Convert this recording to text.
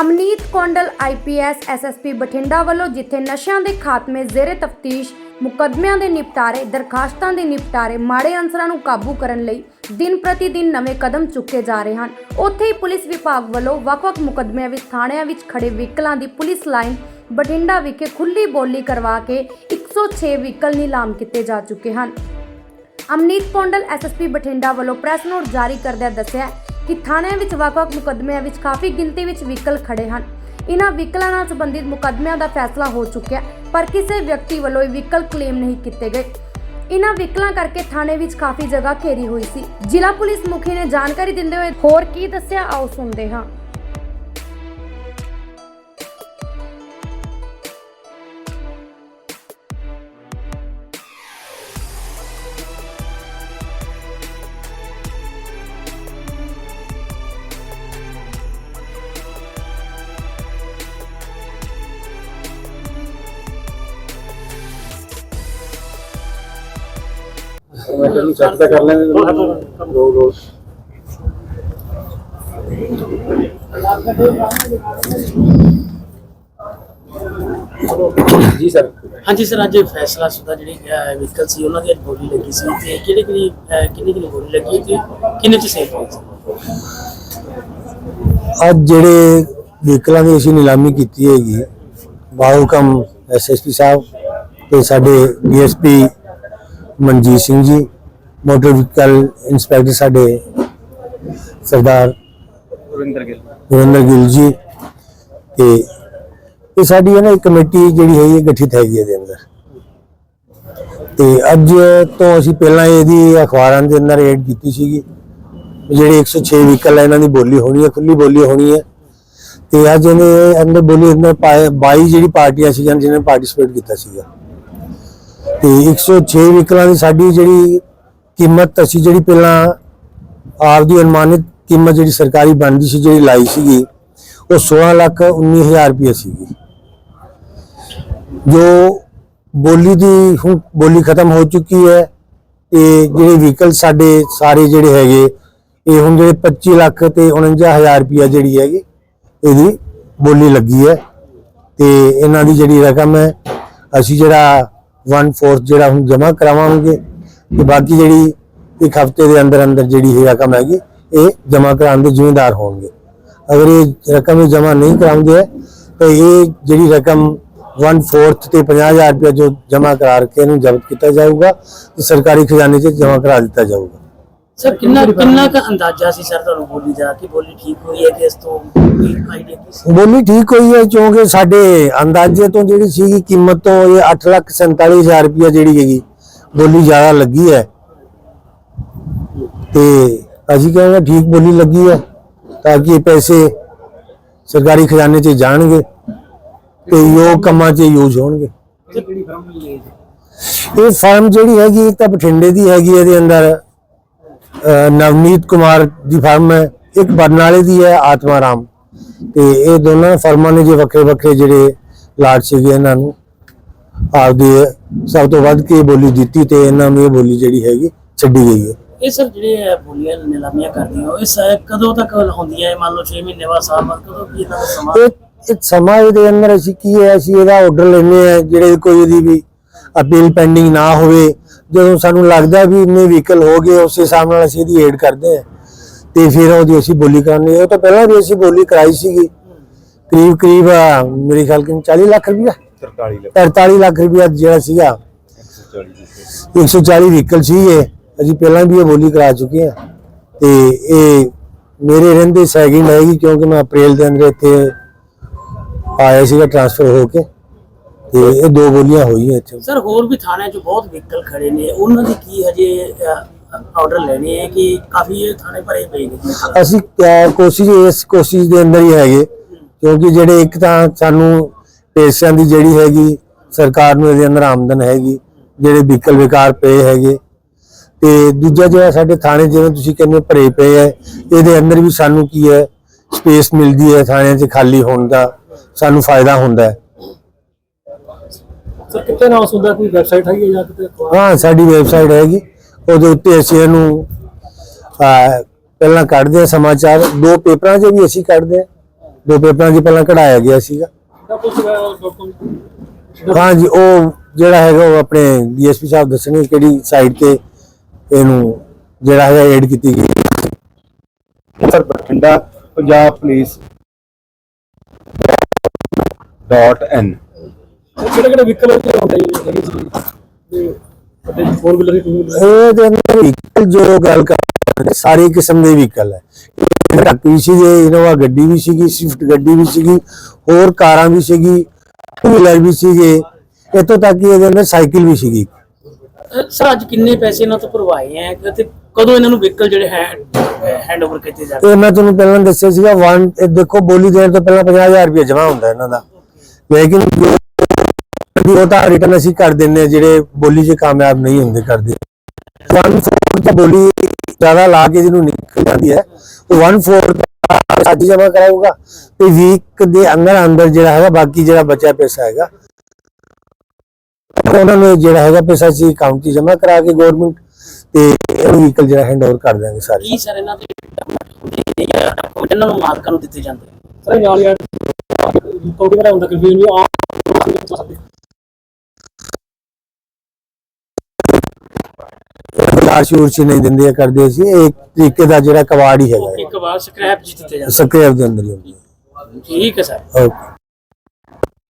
Amneet Kondal IPS SSP Bathinda ਵੱਲੋਂ ਜਿੱਥੇ ਨਸ਼ਿਆਂ ਦੇ ਖਾਤਮੇ ਜ਼ੇਰੇ ਤਫਤੀਸ਼, ਮੁਕੱਦਮਿਆਂ ਦੇ ਨਿਪਟਾਰੇ, ਦਰਖਾਸਤਾਂ ਦੇ ਨਿਪਟਾਰੇ ਮਾੜੇ ਅਨਸਰਾਂ ਨੂੰ ਕਾਬੂ ਕਰਨ ਲਈ ਦਿਨ ਪ੍ਰਤੀ ਦਿਨ ਨਵੇਂ ਕਦਮ ਚੁੱਕੇ ਜਾ ਰਹੇ ਹਨ। ਉੱਥੇ ਹੀ ਪੁਲਿਸ ਵਿਭਾਗ ਵੱਲੋਂ ਵੱਖ-ਵੱਖ ਮੁਕੱਦਮਿਆਂ ਵਿੱਚ ਥਾਣਿਆਂ ਵਿੱਚ ਖੜੇ ਵਹੀਕਲਾਂ ਦੀ ਪੁਲਿਸ ਲਾਈਨ ਬਠਿੰਡਾ ਵਿਖੇ ਖੁੱਲੀ ਬੋਲੀ ਕਰਵਾ ਕੇ 106 ਵਹੀਕਲ ਨਿਲਾਮ ਕੀਤੇ ਜਾ ਚੁੱਕੇ ਹਨ। ਅਮਨੀਤ ਪੌਂਡਲ ਐਸਐਸਪੀ ਬਠਿੰਡਾ ਵੱਲੋਂ ਪ੍ਰੈਸ ਨੋਟ ਜਾਰੀ ਕਰਦਿਆਂ ਦੱਸਿਆ ਕਿ ਥਾਣਿਆਂ ਵਿੱਚ ਵੱਖ-ਵੱਖ ਮੁਕੱਦਮਿਆਂ ਵਿੱਚ ਕਾਫੀ ਗਿਣਤੀ ਵਿੱਚ ਵਹੀਕਲ ਖੜੇ ਹਨ। ਇਨ੍ਹਾਂ ਵਹੀਕਲਾਂ ਨਾਲ ਸੰਬੰਧਿਤ ਮੁਕੱਦਮਿਆਂ ਦਾ ਫੈਸਲਾ ਹੋ ਚੁੱਕਿਆ, ਪਰ ਕਿਸੇ ਵਿਅਕਤੀ ਵੱਲੋਂ ਇਹ ਵਹੀਕਲ ਕਲੇਮ ਨਹੀਂ ਕੀਤੇ ਗਏ। ਇਨ੍ਹਾਂ ਵਹੀਕਲਾਂ ਕਰਕੇ ਥਾਣੇ ਵਿੱਚ ਕਾਫੀ ਜਗ੍ਹਾ ਘੇਰੀ ਹੋਈ ਸੀ। ਜ਼ਿਲ੍ਹਾ ਪੁਲਿਸ ਮੁਖੀ ਨੇ ਜਾਣਕਾਰੀ ਦਿੰਦੇ ਹੋਏ ਹੋਰ ਕੀ ਦੱਸਿਆ, ਆਓ ਸੁਣਦੇ ਹਾਂ। ਮੈਂ ਤੁਹਾਨੂੰ ਚੈੱਕ ਤਾਂ ਕਰ ਲੈਂਦੇ ਰੋਲ ਰੋਲ ਜੀ ਸਰ। ਹਾਂਜੀ ਸਰ ਅੱਜ ਫੈਸਲਾ ਸੁਦਾ ਜਿਹੜੀ ਵਹੀਕਲ ਸੀ ਉਹਨਾਂ ਦੀ ਅੱਜ ਬੋਲੀ ਲੱਗੀ ਸੀ ਤੇ ਕਿਹੜੀ ਕਿਹੜੀ ਕਿੰਨੀ ਕਿੰਨੀ ਬੋਲੀ ਲੱਗੀ ਤੇ ਕਿੰਨੇ ਚ ਸੇਫ ਸੀ? ਅੱਜ ਜਿਹੜੇ ਵਹੀਕਲਾਂ ਦੀ ਅਸੀਂ ਨਿਲਾਮੀ ਕੀਤੀ ਹੈਗੀ ਬਾਹੁਕਮ ਐਸਐਸਪੀ ਸਾਹਿਬ ਤੇ ਸਾਡੇ DSP Manjeet Singh ji motor vehicle inspector ਸਾਡੇ ਸਰਦਾਰ ਗਿੱਲ। ਗੁਰਿੰਦਰ ਗਿੱਲ ਜੀ ਤੇ ਇਹ ਸਾਡੀ ਹੈ ਨਾ ਇੱਕ ਕਮੇਟੀ ਜਿਹੜੀ ਹੈ ਇਹ ਗਠਿਤ ਹੈਗੀ ਇਹਦੇ ਅੰਦਰ। ਤੇ ਅੱਜ ਤੋਂ ਅਸੀਂ ਪਹਿਲਾਂ ਇਹਦੀ ਅਖਬਾਰਾਂ ਦੇ ਅੰਦਰ ਐਡ ਕੀਤੀ ਸੀਗੀ। ਜਿਹੜੇ 106 ਵਹੀਕਲ ਹੈ ਇਹਨਾਂ ਦੀ ਬੋਲੀ ਹੋਣੀ ਹੈ ਖੁੱਲੀ ਬੋਲੀ ਹੋਣੀ ਹੈ। ਤੇ ਅੱਜ ਇਹਨੇ ਅੰਦਰ ਬੋਲੀ ਅੰਦਰ ਪਾਏ 22 ਜਿਹੜੀ ਪਾਰਟੀਆਂ ਸੀਗੀਆਂ ਜਿਨ੍ਹਾਂ ਨੇ ਪਾਰਟਿਸਿਪੇਟ ਕੀਤਾ ਸੀਗਾ। ਤੇ 106 ਵਹੀਕਲਾਂ ਦੀ ਸਾਡੀ ਜਿਹੜੀ ਕੀਮਤ, ਅਸੀਂ ਜਿਹੜੀ ਪਹਿਲਾਂ ਆਪਦੀ ਅਨੁਮਾਨਿਤ ਕੀਮਤ ਜਿਹੜੀ ਸਰਕਾਰੀ ਬਣਦੀ ਸੀ, ਜਿਹੜੀ ਲਾਈ ਸੀਗੀ, ਉਹ 16 ਲੱਖ 19000 ਰੁਪਏ ਸੀਗੀ। ਜੋ ਬੋਲੀ ਦੀ ਹੁਣ ਬੋਲੀ ਖਤਮ ਹੋ ਚੁੱਕੀ ਹੈ, ਤੇ ਜਿਹੜੇ ਵਹੀਕਲ ਸਾਡੇ ਸਾਰੇ ਜਿਹੜੇ ਹੈਗੇ, ਇਹ ਹੁਣ ਜਿਹੜੇ 25 ਲੱਖ ਤੇ 49000 ਰੁਪਏ ਜਿਹੜੀ ਹੈਗੀ, ਇਹਦੀ ਬੋਲੀ ਲੱਗੀ ਹੈ। ਤੇ ਇਹਨਾਂ ਦੀ ਜਿਹੜੀ ਰਕਮ ਹੈ, ਅਸੀਂ ਜਿਹੜਾ 1/4 ਜਿਹੜਾ ਹੁਣ ਜਮ੍ਹਾਂ ਕਰਾਵਾਂਗੇ ਤੇ ਬਾਕੀ ਜਿਹੜੀ ਇੱਕ ਹਫ਼ਤੇ ਦੇ ਅੰਦਰ ਅੰਦਰ ਜਿਹੜੀ ਇਹ ਰਕਮ ਹੈਗੀ, ਇਹ ਜਮ੍ਹਾਂ ਕਰਾਉਣ ਦੇ ਜ਼ਿੰਮੇਦਾਰ ਹੋਣਗੇ। ਅਗਰ ਇਹ ਰਕਮ ਜਮ੍ਹਾਂ ਨਹੀਂ ਕਰਾਉਂਦੇ ਹੈ ਤਾਂ ਇਹ ਜਿਹੜੀ ਰਕਮ 1/4 ਤੇ 50000 ਰੁਪਏ ਜੋ ਜਮ੍ਹਾਂ ਕਰਾ ਕੇ ਇਹਨੂੰ ਜ਼ਬਤ ਕੀਤਾ ਜਾਊਗਾ ਤੇ ਸਰਕਾਰੀ ਖਜ਼ਾਨੇ 'ਚ ਜਮ੍ਹਾਂ ਕਰਾ ਦਿੱਤਾ ਜਾਊਗਾ। ਸਰ ਕਿੰਨਾ ਕਿੰਨਾ ਕੁ ਅੰਦਾਜ਼ਾ ਸੀ ਸਰ ਤੁਹਾਨੂੰ ਬੋਲੀ ਦਾ? ਕਿ ਬੋਲੀ ਠੀਕ ਹੋਈ ਹੈ ਕਿ ਇਸ ਤੋਂ ਆਈਡੀਆ ਕੀ ਸੀ? ਬੋਲੀ ਠੀਕ ਹੋਈ ਹੈ ਕਿਉਂਕਿ ਸਾਡੇ ਅੰਦਾਜ਼ੇ ਤੋਂ ਜਿਹੜੀ ਸੀਗੀ ਕੀਮਤ ਤੋਂ ਇਹ 847000 ਰੁਪਏ ਜਿਹੜੀ ਹੈਗੀ ਬੋਲੀ ਜ਼ਿਆਦਾ ਲੱਗੀ ਹੈ। ਤੇ ਅਸੀਂ ਕਹਿੰਦੇ ਠੀਕ ਬੋਲੀ ਲੱਗੀ ਹੈ ਤਾਂ ਕਿ ਇਹ ਪੈਸੇ ਸਰਕਾਰੀ ਖਜ਼ਾਨੇ 'ਚ ਜਾਣਗੇ ਤੇ ਯੋਗ ਕੰਮਾਂ 'ਚ ਯੂਜ਼ ਹੋਣਗੇ। ਇਹ ਫਰਮ ਜਿਹੜੀ ਹੈਗੀ ਤਾਂ ਬਠਿੰਡੇ ਦੀ ਹੈਗੀ ਇਹਦੇ ਅੰਦਰ। ਨਵਨੀਤ ਕੁਮਾਰ ਦੀ ਫਰਮ ਹੈ ਇੱਕ ਬਰਨਾਲੇ ਦੀ ਹੈ ਆਤਮਾ ਰਾਮ। ਤੇ ਇਹ ਦੋਨਾਂ ਫਰਮਾਂ ਨੇ ਜੇ ਵੱਖਰੇ ਵੱਖਰੇ ਜਿਹੜੇ ਲਾਟ ਸੀਗੇ ਇਹਨਾਂ ਨੂੰ ਆਪਦੇ ਸਭ ਤੋਂ ਵੱਧ ਕੇ ਬੋਲੀ ਦਿੱਤੀ ਤੇ ਇਹਨਾਂ ਨੂੰ ਇਹ ਬੋਲੀ ਜਿਹੜੀ ਹੈਗੀ ਛੱਡੀ ਗਈ ਹੈ। ਇਹ ਸਰ ਜਿਹੜੇ ਬੋਲੀਆਂ ਨਿਲਾਮੀਆਂ ਕਰਦੀਆਂ ਉਹ ਇਸ ਕਦੋਂ ਤੱਕ ਹੁੰਦੀਆਂ ਮੰਨ ਲਓ 6 ਮਹੀਨੇ ਬਾਅਦ ਸਾਲ ਬਾਅਦ ਕਦੋਂ ਕੀ ਇਹਨਾਂ ਦਾ ਸਮਾਂ? ਇਹ ਇਹ ਸਮਾਂ ਇਹਦੇ ਅੰਦਰ ਅਸੀਂ ਕੀ ਹੈ ਅਸੀਂ ਇਹਦਾ ਆਰਡਰ ਲੈਨੇ ਆ ਜਿਹੜੇ ਕੋਈ ਇਹਦੀ ਵੀ ਅਪੀਲ ਪੈਂਡਿੰਗ ਨਾ ਹੋਵੇ ਜਦੋਂ ਸਾਨੂੰ ਲੱਗਦਾ ਵੀ ਇੰਨੇ ਵਹੀਕਲ ਹੋ ਗਏ ਉਸ ਹਿਸਾਬ ਨਾਲ ਅਸੀਂ ਇਹਦੀ ਏਡ ਕਰਦੇ ਆ ਤੇ ਫਿਰ ਉਹਦੀ ਅਸੀਂ ਬੋਲੀ ਹਾਂ। ਉਹ ਤਾਂ ਪਹਿਲਾਂ ਵੀ ਅਸੀਂ ਬੋਲੀ ਕਰਾਈ ਸੀਗੀ। ਕਰੀਬ ਕਰੀਬ ਮੇਰੇ ਖਿਆਲ ਕਿ 40 ਲੱਖ ਰੁਪਇਆ। 43 ਲੱਖ। 43 ਲੱਖ ਰੁਪਇਆ ਜਿਹੜਾ ਸੀਗਾ। 140 ਵਹੀਕਲ ਸੀ ਇਹ। ਅਸੀਂ ਪਹਿਲਾਂ ਵੀ ਇਹ ਬੋਲੀ ਕਰਾ ਚੁੱਕੇ ਆ ਤੇ ਇਹ ਮੇਰੇ ਰਹਿੰਦੇ ਸੈਕਿੰਡ ਹੈਗੀ ਕਿਉਂਕਿ ਮੈਂ ਅਪ੍ਰੈਲ ਦੇ ਅੰਦਰ ਇੱਥੇ ਆਇਆ ਸੀਗਾ ਟ੍ਰਾਂਸਫਰ ਹੋ ਕੇ। ਤੇ ਇਹ ਦੋ ਬੋਲੀਆਂ ਹੋਈਆਂ ਇੱਥੇ। ਸਰ ਹੋਰ ਵੀ ਥਾਣਿਆਂ 'ਚ ਬਹੁਤ ਵਹੀਕਲ ਖੜੇ ਨੇ। ਉਹਨਾਂ ਦੀ ਕੀ ਹਜੇ ਆਰਡਰ ਲੈਣੇ ਹੈ ਕਿ ਕਾਫੀ ਇਹ ਥਾਣੇ ਭਰੇ ਪਏ ਨੇ? ਅਸੀਂ ਅਹ, ਕੋਸ਼ਿਸ਼ ਇਸ ਕੋਸ਼ਿਸ਼ ਦੇ ਅੰਦਰ ਹੀ ਹੈਗੇ। ਕਿਉਂਕਿ ਜਿਹੜੇ ਇੱਕ ਤਾਂ ਸਾਨੂੰ ਪੈਸਿਆਂ ਦੀ ਜਿਹੜੀ ਹੈਗੀ ਸਰਕਾਰ ਨੂੰ ਇਹਦੇ ਅੰਦਰ ਆਮਦਨ ਹੈਗੀ ਜਿਹੜੇ ਵਹੀਕਲ ਵਿਕਾਰ ਪਏ ਹੈਗੇ। ਤੇ ਦੂਜਾ ਜਿਹੜਾ ਸਾਡੇ ਥਾਣੇ ਜਿਵੇਂ ਤੁਸੀਂ ਕਹਿੰਦੇ ਹੋ ਭਰੇ ਪਏ ਹੈ ਇਹਦੇ ਅੰਦਰ ਵੀ ਸਾਨੂੰ ਕੀ ਹੈ ਸਪੇਸ ਮਿਲਦੀ ਹੈ ਥਾਣਿਆਂ 'ਚ ਖਾਲੀ ਹੋਣ ਦਾ ਸਾਨੂੰ ਫਾਇਦਾ ਹੁੰਦਾ ਹੈ। ਸਰ ਕਿਤੇ ਨਾ ਹੁੰਦਾ ਕੋਈ ਵੈਬਸਾਈਟ ਹੈਗੀ ਜਾਂ ਕਿਤੇ ਹਾਂ ਸਾਡੀ ਵੈਬਸਾਈਟ ਹੈਗੀ। ਉਹਦੇ ਉੱਤੇ ਅਸੀਂ ਇਹਨੂੰ ਪਹਿਲਾਂ ਕੱਢਦੇ ਹਾਂ ਸਮਾਚਾਰ। ਦੋ ਪੇਪਰਾਂ 'ਚ ਵੀ ਅਸੀਂ ਕੱਢਦੇ ਹਾਂ। ਦੋ ਪੇਪਰਾਂ 'ਚ ਪਹਿਲਾਂ ਕਢਾਇਆ ਗਿਆ ਸੀਗਾ। ਹਾਂਜੀ ਉਹ ਜਿਹੜਾ ਹੈਗਾ ਉਹ ਆਪਣੇ ਡੀਐਸਪੀ ਸਾਹਿਬ ਦੱਸਣਗੇ ਕਿਹੜੀ ਸਾਈਡ ਤੇ ਇਹਨੂੰ ਜਿਹੜਾ ਹੈਗਾ ਐਡ ਕੀਤੀ ਗਈ ਸਰ ਬਠਿੰਡਾ ਪੰਜਾਬ ਪੁਲਿਸ ਐਨ ਕਿਹੜੇ ਕਿਹੜੇ ਵਹੀਕਲ ਹੁੰਦੇ ਹੈਗੇ ਸੀ ਤੇ ਵੱਡੇ ਫੋਰ ਵੀਲਰ ਟੂ ਇਹ ਦੇ ਅੰਦਰ ਵਹੀਕਲ ਜੋ ਗੱਲ ਕਰ ਸਾਰੀ ਕਿਸਮ ਦੇ ਵਹੀਕਲ ਹੈ। ਟਰੱਕ ਵੀ ਸੀਗੇ ਇਨੋਵਾ ਗੱਡੀ ਵੀ ਸੀਗੀ ਸਵਿਫਟ ਗੱਡੀ ਵੀ ਸੀਗੀ ਹੋਰ ਕਾਰਾਂ ਵੀ ਸੀਗੀ ਟੂ ਵੀਲਰ ਵੀ ਸੀਗੇ। ਇੱਥੋਂ ਤੱਕ ਕਿ ਇਹਦੇ ਅੰਦਰ ਸਾਈਕਲ ਵੀ ਸੀਗੀ। ਸਰ ਅੱਜ ਕਿੰਨੇ ਪੈਸੇ ਇਹਨਾਂ ਤੋਂ ਭਰਵਾਏ ਹੈ ਤੇ ਕਦੋਂ ਇਹਨਾਂ ਨੂੰ ਵਹੀਕਲ ਜਿਹੜੇ ਹੈ ਹੈਂਡਓਵਰ ਕੀਤੇ ਜਾਣਗੇ ਤੇ ਮੈਂ ਤੁਹਾਨੂੰ ਪਹਿਲਾਂ ਦੱਸਿਆ ਸੀਗਾ ਵਨ ਇਹ ਦੇਖੋ ਬੋਲੀ ਦੇਣ ਤੋਂ ਪਹਿਲਾਂ 50000 ਰੁਪਏ ਜਮ੍ਹਾਂ ਹੁੰਦਾ ਇਹਨਾਂ ਦਾ। ਲੇਕਿਨ ਜੋ ਵੀ ਉਹ ਤਾਂ ਰਿਟਰਨ ਅਸੀਂ ਕਰ ਦਿੰਨੇ ਹਾਂ ਜਿਹੜੇ ਬੋਲੀ 'ਚ ਕਾਮਯਾਬ ਨਹੀਂ ਹੁੰਦੇ ਕਰਦੇ ਵਨ ਫੋਰ ਤਾਂ ਬੋਲੀ ਜ਼ਿਆਦਾ ਲਾ ਕੇ ਜਿਹਨੂੰ ਨਿਕਲ ਜਾਂਦੀ ਹੈ ਉਹ ਵਨ ਫੋਰ ਅੱਜ ਜਮ੍ਹਾਂ ਕਰਾਊਗਾ ਤੇ ਵੀਕ ਦੇ ਅੰਦਰ ਅੰਦਰ ਜਿਹੜਾ ਹੈਗਾ ਬਾਕੀ ਜਿਹੜਾ ਬਚਿਆ ਪੈਸਾ ਹੈਗਾ ਉਹਨਾਂ ਨੂੰ ਜਿਹੜਾ ਹੈਗਾ ਪੈਸਾ ਸੀ ਅਕਾਊਂਟ 'ਚ ਜਮ੍ਹਾਂ ਕਰਾ ਕੇ ਗਵਰਨਮੈਂਟ ਤੇ ਇਹ ਵਹੀਕਲ ਜਿਹੜਾ ਹੈਂਡ ਓਵਰ ਕਰ ਦਾਂਗੇ ਸਾਰੇ। ਕੀ ਸਰ ਇਹਨਾਂ ਦੇ ਇਹਨਾਂ ਨੂੰ ਮਾਲਕਾਂ ਨੂੰ ਦਿੱਤੇ ਜਾਂਦੇ? ਸਰ ਨਾਲ ਯਾਰ ਕੋਈ ਬੜਾ ਹੁੰਦਾ ਕਿ ਵੀ ਆ ਲਾਸ਼ ਉਰਚ ਨਹੀਂ ਦਿੰਦੇ ਕਰਦੇ ਸੀ। ਇਹ ਇੱਕ ਤਰੀਕੇ ਦਾ ਜਿਹੜਾ ਕਬਾੜ ਹੀ ਹੈਗਾ। ਇੱਕ ਵਾਰ ਸਕ੍ਰੈਪ ਜੀ ਦਿੱਤੇ ਜਾਂਦੇ। ਸਕ੍ਰੈਪ ਦੇ ਅੰਦਰ ਹੀ ਹੁੰਦੀ ਠੀਕ ਹੈ ਸਰ। ਓਕੇ।